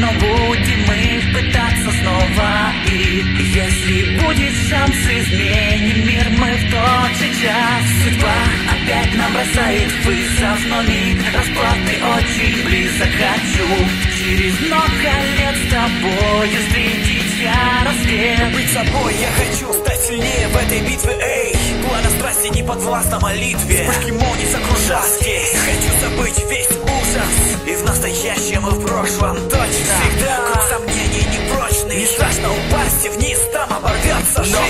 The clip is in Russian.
но будем мы пытаться снова. И если будет шанс, изменим мир мы в тот же час. Судьба опять нам бросает вызов, но миг расплаты очень близок. Хочу через много лет с тобою встретить я рассвет. Быть собой я хочу стать сильнее в этой битве, эй. Пламя страсти не подвластно молитве. Вспышки молний закружат здесь настоящем, и в прошлом. Точно. Всегда. Круг сомнений непрочный Не страшно упасть и вниз, там оборвется жизнь